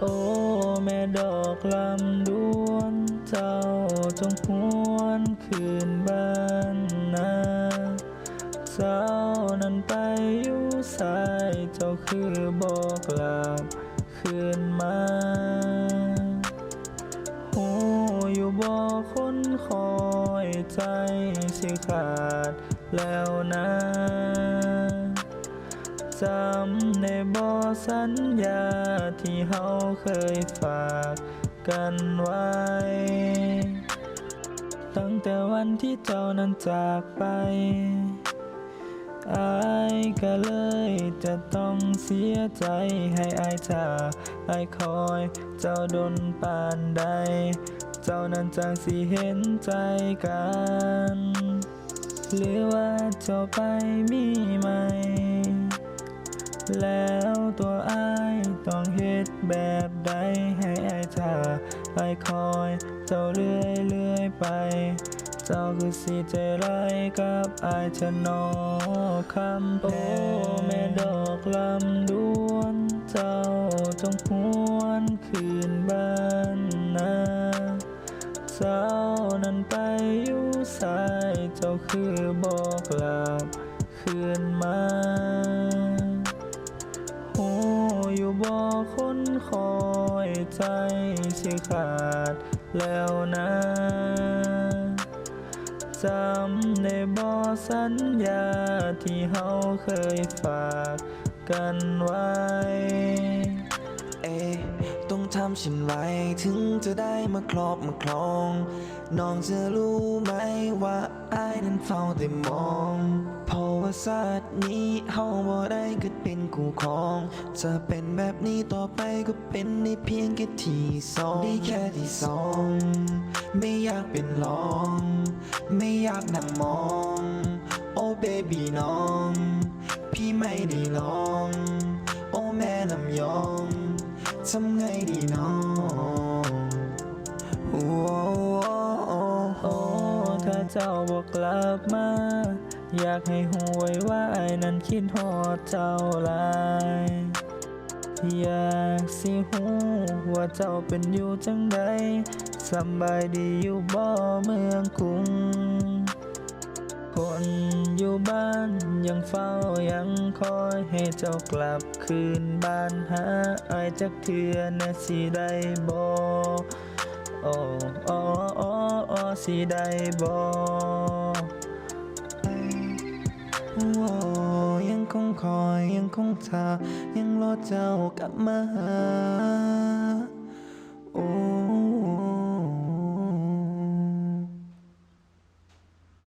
โอ้แม่ดอกลำดวนเจ้าจงหวนคืนบ้านนาเจ้านั้นไปอยู่สายเจ้าคือบอกลาบคืนมาหูอยู่บ่คนคอยใจสิขาดแล้วนะจำใน สัญญาที่เฮาเคยฝากกันไว้ ตั้งแต่วันที่เจ้านั้นจากไปอายก็เลยจะต้องเสียใจให้อายจาอายคอยเจ้าดนปานใด เจ้านั้นจังสิเห็นใจกัน หรือว่าเจ้าไปมีไหม แล้วตัวอายต้องเฮ็ดแบบใดให้อายท่าอายคอยเจ้าเรื่อยเรื่อยไป เจ้าคือสิใจร้ายกับอายชะนอคำแพงแม่ดอกลำดวนเจ้าจงหวนคืนบ้านนาเจ้านั้นไปอยู่สายเจ้าคือบอกลาบคืนมา อยู่บ่คนคอยใจสิขาดแล้วนะจำในบ่สัญญาที่เฮาเคยฝากกันไว้ ทำฉันไว้ถึงจะได้มาครอบมาครอง น้องจะรู้ไหมว่าอายนั้นเฝ้าแต่มองเพราะว่าศาสตร์นี้เฮาบ่ได้เกิดเป็นคู่ครอง จะเป็นแบบนี้ต่อไปก็เป็นในเพียงแค่ที่สองได้แค่ที่สอง ไม่อยากเป็นรอง ไม่อยากนั่งมอง โอ้เบบีน้อง พี่ไม่ได้ลอง โอ้แม่ลำยอง ทำไงดีน้องโอ้โอ้ถ้าเจ้าบอกกลับมา อยากให้หวยว่าไอ้นั้นคิดฮอดเจ้าลายอยากสิหูว่าเจ้าเป็นอยู่จังใดสบายดีอยู่บ่เมืองกรุงคน บ้านยังเฝ้ายังคอยให้เจ้ากลับคืนบ้านหาไอายจักเทือนะสิได้บโอ้โอ้โอ้โอ้สิได้บโอ้ยังคงคอยยังคงท่ายังรอเจ้ากลับมาหา